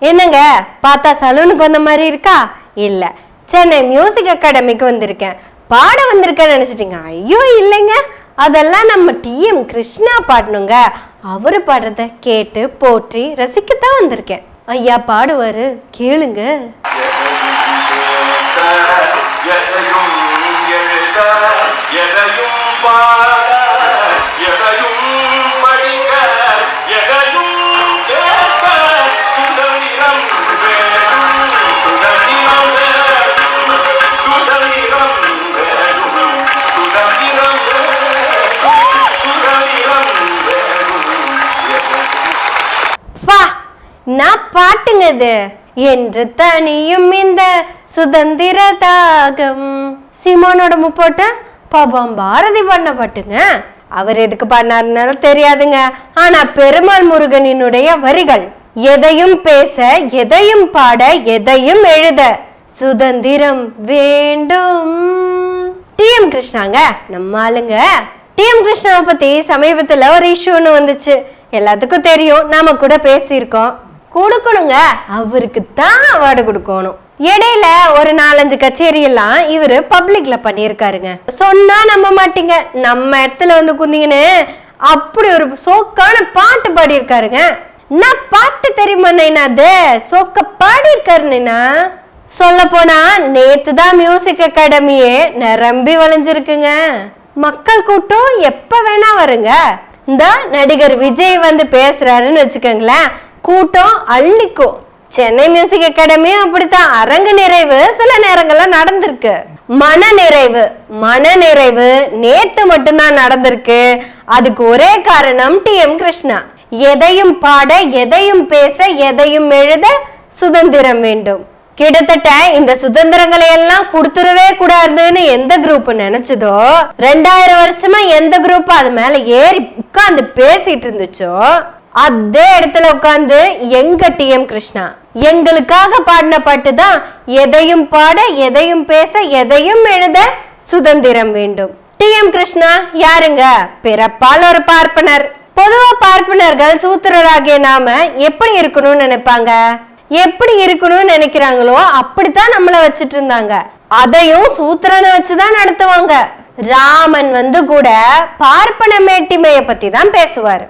என்னங்க பார்த்தா சலூனுக்கு வந்த மாதிரி இருக்கா? இல்ல. சென்னை மியூசிக் அகாடமிக்கு வந்திருக்கேன். பாட வந்திருக்கேன்னு நினைச்சிட்டீங்க. ஐயோ இல்லைங்க. அதெல்லாம் நம்ம டிஎம் கிருஷ்ணா பாடணுங்க. அவர் பாடுறத கேட்டு போற்றி ரசிக்கத்தான் வந்திருக்கேன். ஐயா பாடுவார். கேளுங்க. எதையும் பாட நான் பாட்டுங்க இது என்று தனியும் இந்த சுதந்திர தாகம் சிமானோட முப்போட்ட? பாபம் பாரதி பண்ண பாட்டுங்க. அவர் எதுக்கு பண்ணாருனால தெரியாதுங்க. ஆனா பெருமாள் முருகனினுடைய வரிகள். எதையும் பேச எதையும் பாட எதையும் எழுத. சுதந்திரம் வேண்டும். டிஎம் கிருஷ்ணாங்க நம்ம ஆளுங்க. டிஎம் கிருஷ்ணாவை பத்தி சமீபத்துல ஒரு இஷ்யூ ஒன்று வந்துச்சு. எல்லாத்துக்கும் தெரியும். நாம கூட பேசியிருக்கோம். கொடுக்கணுங்க. அவருக்கு தான் அவார்டு கொடுக்கணும். இடையில ஒரு நாலஞ்சு கச்சேரி எல்லாம் இவரு பப்ளிக்ல பண்ணியிருக்காருங்க. சொன்னா நம்ப மாட்டீங்க. நம்ம இடத்துல வந்து குந்திங்கன்னு அப்படி ஒரு சோக்கான பாட்டு பாடியிருக்காருங்க. நான் பாட்டு தெரியுமா நைனா அது? சோக்க பாடியிருக்காரு சொல்ல போனா நேத்து தான் மியூசிக் அகாடமியே நிரம்பி வளைஞ்சிருக்குங்க. மக்கள் கூட்டம் எப்ப வேணா வருங்க. இந்த நடிகர் விஜய் வந்து பேசுறாருன்னு வச்சுக்கோங்களேன். கூட்டம் அள்ளிக்கும் சென்னை மியூசிக் அகாடமியும் அப்படித்தான். அரங்கு நிறைவு சில நேரங்கள்ல நடந்திருக்கு. மன நிறைவு மன நிறைவு நேத்து மட்டும்தான் நடந்திருக்கு. அதுக்கு ஒரே காரணம் டி. எம். கிருஷ்ணா. எதையும் பாட எதையும் பேச எதையும் எழுத சுதந்திரம் வேண்டும். கிட்டத்தட்ட இந்த சுதந்திரங்களை எல்லாம் கொடுத்துடவே கூடாதுன்னு எந்த குரூப் நினைச்சதோ ரெண்டாயிரம் வருஷமா எந்த குரூப் அது மேல ஏறி உட்கார்ந்து பேசிட்டு இருந்துச்சோ அதே இடத்துல உட்காந்து எங்க டிஎம் கிருஷ்ணா? எங்களுக்காக பாடின பாட்டு தான் எதையும் பாட எதையும் பேச எதையும் எழுத சுதந்திரம் வேண்டும். டிஎம் கிருஷ்ணா யாருங்க? பிறப்பால் ஒரு பார்ப்பனர். பொதுவா பார்ப்பனர்கள் சூத்திரராகிய நாம எப்படி இருக்கணும்னு நினைப்பாங்க? எப்படி இருக்கணும்னு நினைக்கிறாங்களோ அப்படித்தான் நம்மள வச்சிட்டு இருந்தாங்க. அதையும் சூத்திரனை வச்சுதான் நடத்துவாங்க. ராமன் வந்து கூட பார்ப்பன மேட்டிமைய பத்தி தான் பேசுவார்.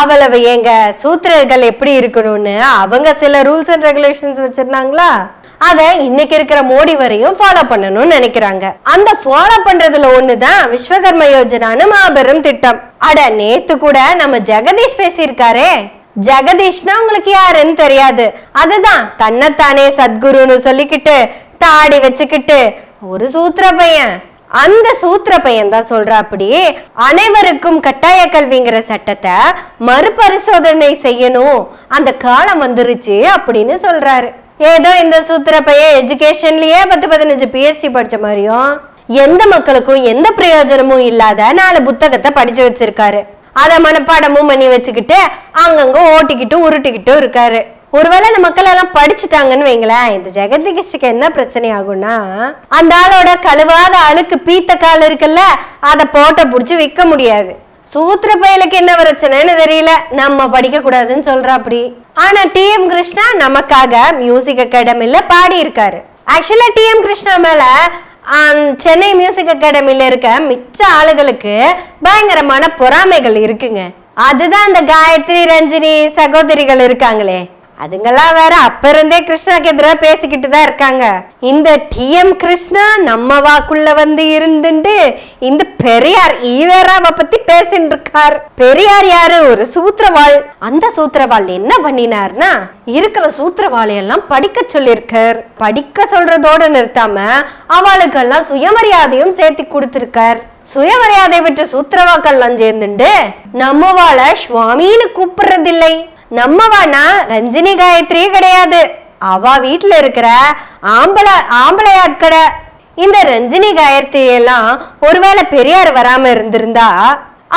அவ்வளவு எங்க சூத்திரர்கள் எப்படி இருக்கணும்னு அவங்க சில ரூல்ஸ் அண்ட் ரெகுலேஷன்ஸ் வச்சிருந்தாங்களா? அத இன்னைக்கு இருக்கிற மோடி வரையும் ஃபாலோ பண்ணணும்னு நினைக்கிறாங்க. அந்த ஃபாலோ பண்றதுல ஒண்ணுதான் விஸ்வகர்ம யோஜனான்னு மாபெரும் திட்டம். அட நேத்து கூட நம்ம ஜெகதீஷ் பேசியிருக்காரே. ஜெகதீஷ்னா உங்களுக்கு யாருன்னு தெரியாது. அதுதான் தன்னைத்தானே சத்குருன்னு சொல்லிக்கிட்டு தாடி வச்சுக்கிட்டு ஒரு சூத்திர பையன். அந்த சூத்திர பையன் தான் சொல்றா அப்படி அனைவருக்கும் கட்டாய கல்விங்கிற சட்டத்தை மறுபரிசோதனை செய்யணும். அந்த காலம் வந்துருச்சு அப்படின்னு சொல்றாரு. ஏதோ இந்த சூத்திர பையன் எஜுகேஷன்லயே பத்து பதினஞ்சு பிஎஸ்சி படிச்ச மாதிரியும் எந்த மக்களுக்கும் எந்த பிரயோஜனமும் இல்லாத நாலு புத்தகத்தை படிச்சு வச்சிருக்காரு. அதை மனப்பாடமும் பண்ணி வச்சுக்கிட்டு அங்கங்க ஓட்டிக்கிட்டு உருட்டிக்கிட்டும் இருக்காரு. ஒருவேளை இந்த மக்கள் எல்லாம் படிச்சுட்டாங்கன்னு வைங்களேன் இந்த ஜெகதீஷுக்கு என்ன பிரச்சனை ஆகும்னா அந்த ஆளோட கழுவாத அழுக்கு பீத்த கால் இருக்குல்ல அதை போட்ட பிடிச்சி விற்க முடியாது. சூத்திர பயலுக்கு என்ன பிரச்சனைன்னு தெரியல. நம்ம படிக்க கூடாதுன்னு சொல்ற அப்படி ஆனா டிஎம் கிருஷ்ணா நமக்காக மியூசிக் அகாடமில பாடி இருக்காரு ஆக்சுவலா டிஎம் கிருஷ்ணா மேல சென்னை மியூசிக் அகாடமில இருக்க மிச்ச ஆளுகளுக்கு பயங்கரமான பொறாமைகள் இருக்குங்க. அதுதான் அந்த காயத்ரி ரஞ்சினி சகோதரிகள் இருக்காங்களே. அதுங்கெல்லாம் வேற அப்ப இருந்தே கிருஷ்ணாக்கு எதிராக பேசிக்கிட்டு தான் இருக்காங்க. இந்த டிஎம் கிருஷ்ணா நம்ம வாக்குள்ள வந்து இருந்துட்டு இந்த பெரியார் ஈவேராவை பத்தி பேசிட்டு இருக்கார் பெரியார் யாரு? ஒரு சூத்திரவாள். அந்த சூத்திரவாள் என்ன பண்ணினார்னா இருக்கிற சூத்திரவாளையெல்லாம் படிக்க சொல்லியிருக்கார். படிக்க சொல்றதோட நிறுத்தாம அவளுக்கெல்லாம் சுயமரியாதையும் சேர்த்து கொடுத்திருக்கார். சுயமரியாதை விட்டு சூத்திரவாக்கெல்லாம் சேர்ந்துட்டு நம்மவாள சுவாமின்னு கூப்பிடுறதில்லை. நம்மவானா ரஞ்சினி காயத்ரியே கிடையாது. அவ வீட்டில் இருக்கிற ஆம்பளை ஆம்பளை ஆட்கடை. இந்த ரஞ்சினி காயத்ரி எல்லாம் ஒருவேளை பெரியார் வராம இருந்திருந்தா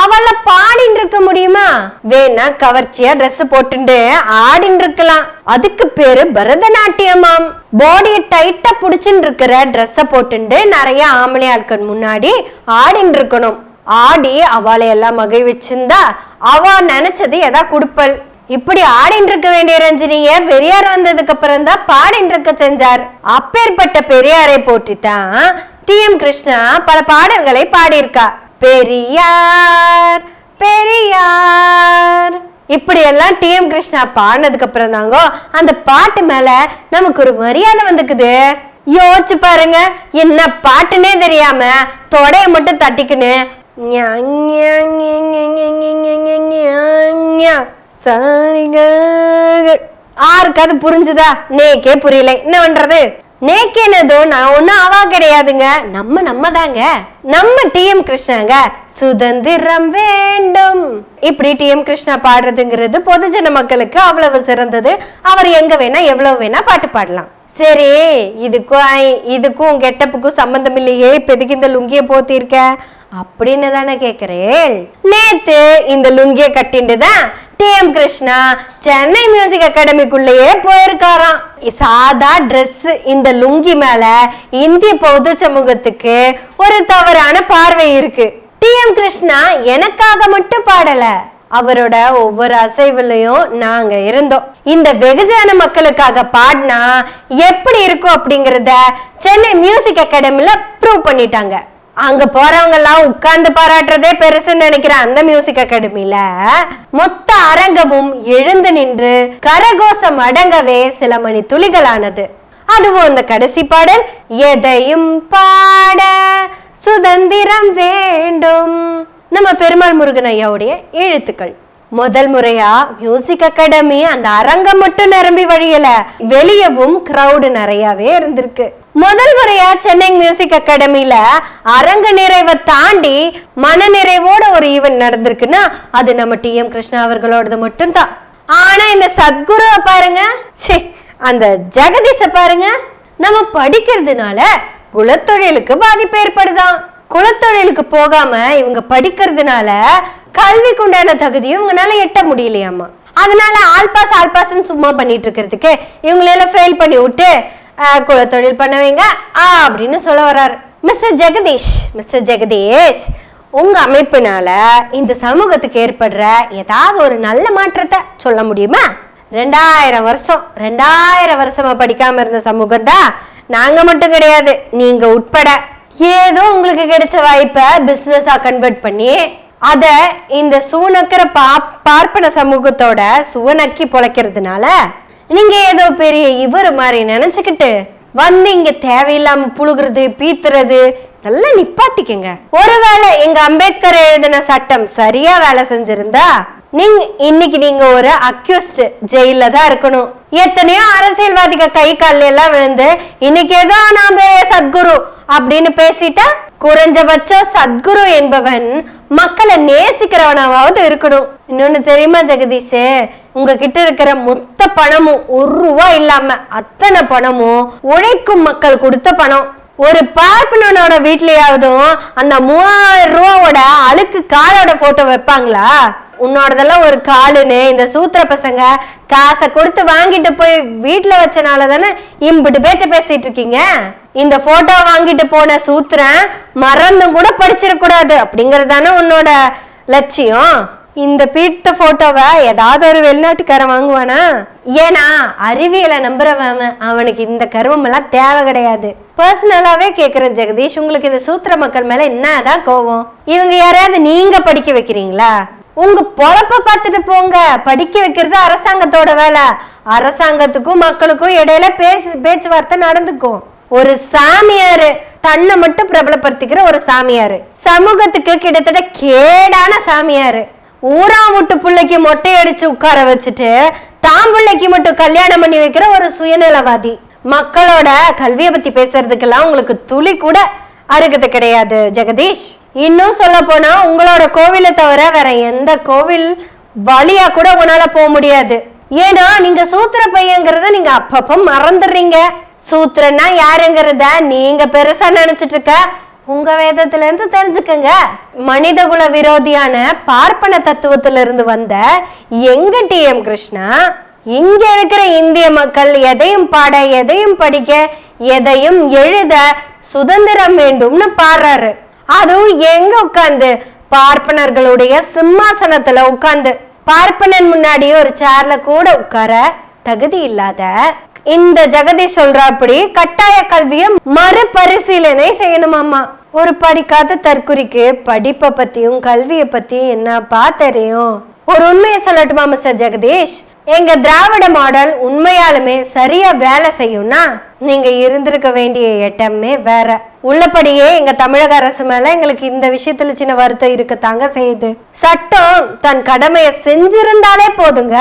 அவள பாடின்னு இருக்க முடியுமா? வேணா கவர்ச்சியா ட்ரெஸ் போட்டுண்டு ஆடின்னு இருக்கலாம். அதுக்கு பேரு பரதநாட்டியமாம். பாடிய டைட்டா புடிச்சுட்டு இருக்கிற ட்ரெஸ்ஸ போட்டுண்டு நிறைய ஆம்பளை ஆட்கள் முன்னாடி ஆடின்னு இருக்கணும். ஆடி அவளை எல்லாம் மகிழ்விச்சிருந்தா அவ நினைச்சது எதா கொடுப்பல். இப்படி ஆடின்னு இருக்க வேண்டிய ரஞ்சினிய பெரியார் வந்ததுக்கு அப்புறம் தான் பாடின்னு இருக்க செஞ்சார் அப்பேற்பட்ட பெரியாரை போற்றித்தான் டி எம் கிருஷ்ணா பல பாடல்களை பாடியிருக்கா பெரியார் பெரியார் இப்படி எல்லாம் டி எம் கிருஷ்ணா பாடினதுக்கு அப்புறம் தாங்கோ அந்த பாட்டு மேல நமக்கு ஒரு மரியாதை வந்துக்குது யோசிச்சு பாருங்க என்ன பாட்டுனே தெரியாம தொடைய மட்டும் தட்டிக்கின்னு சரிங்க. யாருக்காவது புரிஞ்சுதா? நேக்கே புரியல. என்ன பண்றது? என்னதோ? நான் ஒன்றும் அவா கிடையாதுங்க. நம்ம நம்ம தாங்க நம்ம டிஎம் கிருஷ்ணாங்க. சுதந்திரம் வேண்டும். இப்படி டிஎம் கிருஷ்ணா பாடுறதுங்கிறது பொதுஜன மக்களுக்கு அவ்வளவு சிறந்தது. அவர் எங்க வேணா எவ்வளவு வேணா பாட்டு பாடலாம். சரி இதுக்கும் இதுக்கும் கெட்டப்புக்கும் சம்பந்தம் இல்லையே. இப்போதைக்கு இந்த லுங்கியை போத்திருக்க? அப்படின்னு தானே கேக்குறேன் நேத்து இந்த லுங்கிய கட்டிட்டு தான் டிஎம் கிருஷ்ணா சென்னை மியூசிக் அகாடமிக்குள்ளேயே போயிருக்காராம். சாதா ட்ரெஸ் இந்த லுங்கி மேல இந்திய பொது சமூகத்துக்கு ஒரு தவறான பார்வை இருக்கு. டிஎம் கிருஷ்ணா எனக்காக மட்டும் பாடல. அவரோட ஒவ்வொரு அசைவுலையும் நாங்க இருந்தோம். இந்த வெகுஜன மக்களுக்காக பாடினா எப்படி இருக்கும் அப்படிங்கறத சென்னை மியூசிக் அகாடமில ப்ரூவ் பண்ணிட்டாங்க. அங்க போறவங்க எல்லாம் உட்கார்ந்து பாராட்டுறதே பெருசுன்னு நினைக்கிற அந்த மியூசிக் அகாடமில மொத்த அரங்கமும் எழுந்து நின்று கரகோஷம் அடங்கவே சில மணி துளிகளானது. அதுவும் அந்த கடைசி பாடல் எதையும் பாட சுதந்திரம் வேண்டும். நம்ம பெருமாள் முருகன் ஐயாவுடைய எழுத்துக்கள். முதல் முறையா மியூசிக் அகாடமி அந்த அரங்கம் மட்டும் நிரம்பி வழியல வெளியவும் கிரௌடு நிறையவே இருந்திருக்கு. முதல் முறையா சென்னை மியூசிக் அகாடமியில அரங்க நிறைவை தாண்டி மன நிறைவோட ஒரு ஈவெண்ட் நடந்திருக்குன்னா அது நம்ம டி எம் கிருஷ்ணா அவர்களோடது மட்டும்தான். ஆனா இந்த சத்குருவை பாருங்க. ச்சே அந்த ஜெகதீஷ பாருங்க. நம்ம படிக்கிறதுனால குலத்தொழிலுக்கு பாதிப்பு ஏற்படுதாம் குலத்தொழிலுக்கு போகாம இவங்க படிக்கிறதுனால கல்விக்கு உண்டான தகுதியும் இவங்களால எட்ட முடியலையாமா அதனால ஆல்பாஸ் ஆல்பாஸ்ன்னு சும்மா பண்ணிட்டு இருக்கிறதுக்கு இவங்களெல்லாம் ஃபெயில் பண்ணி விட்டு குலத்தொழில் பண்ணுவீங்க ஆ அப்படின்னு சொல்ல வர்றாரு. மிஸ்டர் ஜெகதீஷ் மிஸ்டர் ஜெகதீஷ் உங்க அமைப்பினால இந்த சமூகத்துக்கு ஏற்படுற ஏதாவது ஒரு நல்ல மாற்றத்தை சொல்ல முடியுமா? ரெண்டாயிரம் வருஷம் ரெண்டாயிரம் வருஷமா படிக்காம இருந்த சமூகம் தான் நாங்க மட்டும் கிடையாது நீங்க உட்பட ஏதோ உங்களுக்கு கிடைச்ச வாய்ப்பை பிசினஸா கன்வெர்ட் பண்ணி அத இந்த சூனக்கிற பா பார்ப்பன சமூகத்தோட சுவனக்கி பொழைக்கிறதுனால நீங்க ஏதோ பெரிய இவர் மாதிரி நினைச்சுக்கிட்டு வந்து இங்க தேவையில்லாம புழுகுறது பீத்துறது இதெல்லாம் நிப்பாட்டிக்கங்க. ஒருவேளை எங்க அம்பேத்கர் எழுதின சட்டம் சரியா வேலை செஞ்சிருந்தா நீங்க இன்னைக்கு நீங்க ஒரு அக்யூஸ்ட் ஜெயில தான் இருக்கணும். எத்தனையோ அரசியல்வாதிக கை கால எல்லாம் விழுந்து இன்னைக்கு ஏதோ நான் பெரிய சத்குரு அப்படின்னு பேசிட்டா குறைஞ்சபட்சம் சத்குரு என்பவன் மக்களை நேசிக்கிறவனாவது இருக்கணும். இன்னொன்னு தெரியுமா ஜெகதீஷ் உங்ககிட்ட இருக்கிற மொத்த பணமும் ஒரு ரூபா இல்லாம அத்தனை பணமும் உழைக்கும் மக்கள் கொடுத்த பணம். ஒரு பார்ப்பனனோட வீட்லயாவதும் அந்த மூவாயிரம் ரூபாவோட அழுக்கு காலோட போட்டோ வைப்பாங்களா? உன்னோடதெல்லாம் ஒரு காலுன்னு இந்த சூத்திர பசங்க காசை கொடுத்து வாங்கிட்டு போய் வீட்டுல வச்சனால தானே இம்பிட்டு பேச்ச பேசிட்டு இருக்கீங்க? இந்த போட்டோ வாங்கிட்டு போன சூத்திரன் மறந்தும் கூட படிச்சிடக்கூடாது அப்படிங்கிறது தானே உன்னோட லட்சியம்? இந்த பீட்ட போட்டோவை ஏதாவது ஒரு வெளிநாட்டுக்காரன் வாங்குவானா? ஏன்னா அறிவியலை நம்புறவன் அவன். அவனுக்கு இந்த கருமம் எல்லாம் தேவை கிடையாது. பர்சனலாவே கேக்குறேன் ஜெகதீஷ். உங்களுக்கு இந்த சூத்திர மக்கள் மேல என்னதான் கோவம்? இவங்க யாரையாவது நீங்க படிக்க வைக்கிறீங்களா? உங்க பொழப்ப பார்த்துட்டு போங்க. படிக்க வைக்கிறது அரசாங்கத்தோட வேலை. அரசாங்கத்துக்கும் மக்களுக்கும் இடையில பேசி பேச்சுவார்த்தை நடந்துக்கும். ஒரு சாமியாரு தன்னை மட்டும் பிரபலப்படுத்திக்கிற ஒரு சாமியாரு. சமூகத்துக்கு கிட்டத்தட்ட கேடான சாமியாரு. ஊரா விட்டு பிள்ளைக்கு மொட்டை அடிச்சு உட்கார வச்சுட்டு தான் பிள்ளைக்கு மட்டும் கல்யாணம் பண்ணி வைக்கிற ஒரு சுயநலவாதி. மக்களோட கல்வியை பத்தி பேசுறதுக்கெல்லாம் உங்களுக்கு துளி கூட அருகது கிடையாது ஜெகதீஷ். இன்னும் சொல்ல போனா உங்களோட கோவிலை தவிர வேற எந்த கோவில் வழியா கூட உங்களால போக முடியாது. ஏன்னா நீங்க சூத்திர பையங்கிறத நீங்க அப்பப்ப மறந்துடுறீங்க. சூத்திரன்னா யாருங்கிறத நீங்க பெருசா நினைச்சிட்டு இருக்க. உங்க வேதத்துல இருந்து தெரிஞ்சுக்கங்க. மனிதகுல விரோதியான பார்ப்பன தத்துவத்துல இருந்து வந்த எங்க டி எம் கிருஷ்ணா இங்க இருக்கிற இந்திய மக்கள் எதையும் பாட எதையும் படிக்க எதையும் எழுத சுதந்திரம் வேண்டும்னு பாடுறாரு. அதுவும் எங்க உட்காந்து? பார்ப்பனர்களுடைய சிம்மாசனத்துல உட்காந்து. பார்ப்பனன் முன்னாடி ஒரு சேர்ல கூட உட்கார தகுதி இல்லாத இந்த ஜெகதீஷ் சொல்றாப்படி கட்டாய கல்வியை மறுபரிசீலனை செய்யணுமாமா ஒரு படிக்காத தற்குறிக்கு படிப்பை பத்தியும் கல்வியை பத்தியும் என்னப்பா தெரியும் ஒரு உண்மையை சொல்லட்டுமா மிஸ்டர் ஜெகதீஷ்? எங்க திராவிட மாடல் உண்மையாலுமே சரியா வேலை செய்யும்னா நீங்க இருந்திருக்க வேண்டிய இடமே வேற. உள்ளபடியே எங்க தமிழக அரசு மேல எங்களுக்கு இந்த விஷயத்துல சின்ன வருத்தம் இருக்கத்தாங்க செய்யுது. சட்டம் தன் கடமையை செஞ்சிருந்தாலே போதுங்க.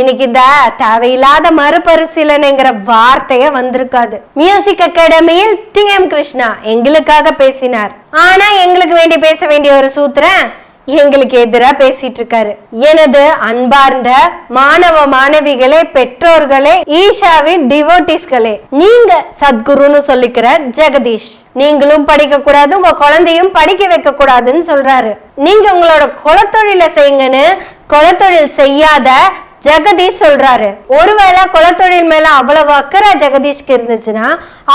இன்னைக்கு இந்த தேவையில்லாத மறுபரிசீலனைங்கிற வார்த்தைய வந்திருக்காது. மியூசிக் அகாடமியில் டி எம் கிருஷ்ணா எங்களுக்காக பேசினார். ஆனா எங்களுக்கு வேண்டி பேச வேண்டிய ஒரு சூத்திரன் எங்களுக்கு எதிராக பேசிட்டு இருக்காரு. எனது அன்பார்ந்த மாணவ மாணவிகளே பெற்றோர்களே ஈஷாவின் டிவோட்டிஸ்களே நீங்க சத்குருன்னு சொல்லிக்கிற ஜெகதீஷ் நீங்களும் படிக்க கூடாது உங்க குழந்தையும் படிக்க வைக்க கூடாதுன்னு சொல்றாரு. நீங்க உங்களோட குலத்தொழில செய்யுங்கன்னு குலத்தொழில் செய்யாத ஜெகதீஷ் சொல்றாரு. ஒருவேளை குலத்தொழில் மேல அவ்வளவு அக்கறை ஜெகதீஷ்க்கு இருந்துச்சுன்னா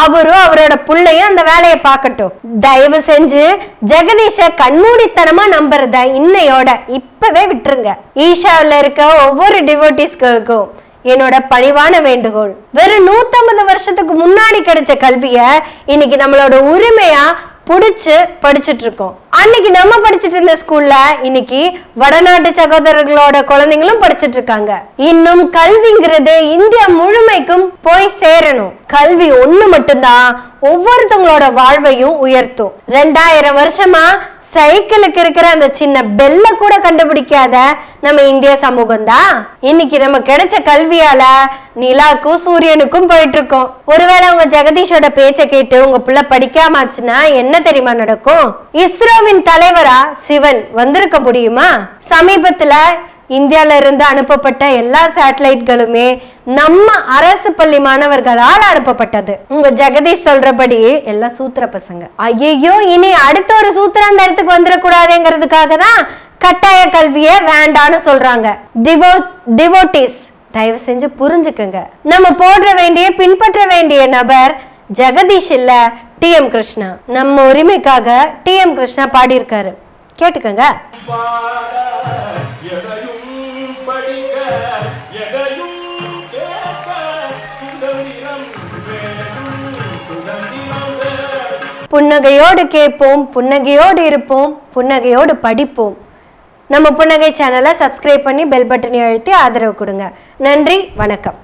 அவரும் அவரோட பிள்ளையும் அந்த வேலையை பார்க்கட்டும். தயவு செஞ்சு ஜெகதீஷ கண்மூடித்தனமா நம்புறத இன்னையோட இப்பவே விட்டுருங்க. ஈஷாவில் இருக்க ஒவ்வொரு டிவோட்டிஸ்களுக்கும் என்னோட பணிவான வேண்டுகோள். வெறும் நூத்தம்பது வருஷத்துக்கு முன்னாடி கிடைச்ச கல்விய இன்னைக்கு நம்மளோட உரிமையா பிடிச்சி படிச்சுட்டு இருக்கோம் அன்னைக்கு நம்ம படிச்சுட்டு இருந்த ஸ்கூல்ல இன்னைக்கு வடநாட்டு சகோதரர்களோட குழந்தைங்களும் படிச்சுட்டு இருக்காங்க இன்னும் கல்விங்கிறது இந்தியா முழுமைக்கும் போய் சேரணும். கல்வி ஒண்ணு மட்டும்தான் ஒவ்வொருத்தவங்களோட வாழ்வையும் உயர்த்தும். ரெண்டாயிரம் வருஷமா சைக்கிளுக்கு இருக்கிற அந்த சின்ன பெல்ல கூட கண்டுபிடிக்காத நம்ம இந்திய சமூகம் தான் இன்னைக்கு நம்ம கிடைச்ச கல்வியால நிலாக்கும் சூரியனுக்கும் போயிட்டு இருக்கோம் ஒருவேளை உங்க ஜெகதீஷோட பேச்சை கேட்டு உங்க பிள்ளை படிக்காமாச்சுன்னா என்ன தெரியுமா நடக்கும்? இஸ்ரோவின் தலைவரா சிவன் வந்திருக்க முடியுமா? சமீபத்துல இந்தியால இருந்து அனுப்பப்பட்ட எல்லா சேட்டலைட்களுமே நம்ம அரசு பள்ளி மாணவர்களால் அனுப்பப்பட்டது. உங்க ஜெகதீஷ் சொல்றபடி எல்லாம் சூத்திர பசங்க. ஐயோ இனி அடுத்த ஒரு சூத்திர அந்த இடத்துக்கு வந்துடக்கூடாதுங்கிறதுக்காக தான் கட்டாய கல்வியே வேண்டான்னு சொல்றாங்க. டிவோ டிவோட்டிஸ் தயவு செஞ்சு புரிஞ்சுக்குங்க. நம்ம போடுற வேண்டிய பின்பற்ற வேண்டிய நபர் ஜெகதீஷ் இல்ல டி எம் கிருஷ்ணா. நம்ம உரிமைக்காக டி எம் கிருஷ்ணா பாடியிருக்காரு. கேட்டுக்கங்க. புன்னகையோடு கேட்போம் புன்னகையோடு இருப்போம் புன்னகையோடு படிப்போம். நம்ம புன்னகை சேனலை சப்ஸ்கிரைப் பண்ணி பெல் பட்டனை அழுத்தி ஆதரவு கொடுங்க. நன்றி வணக்கம்.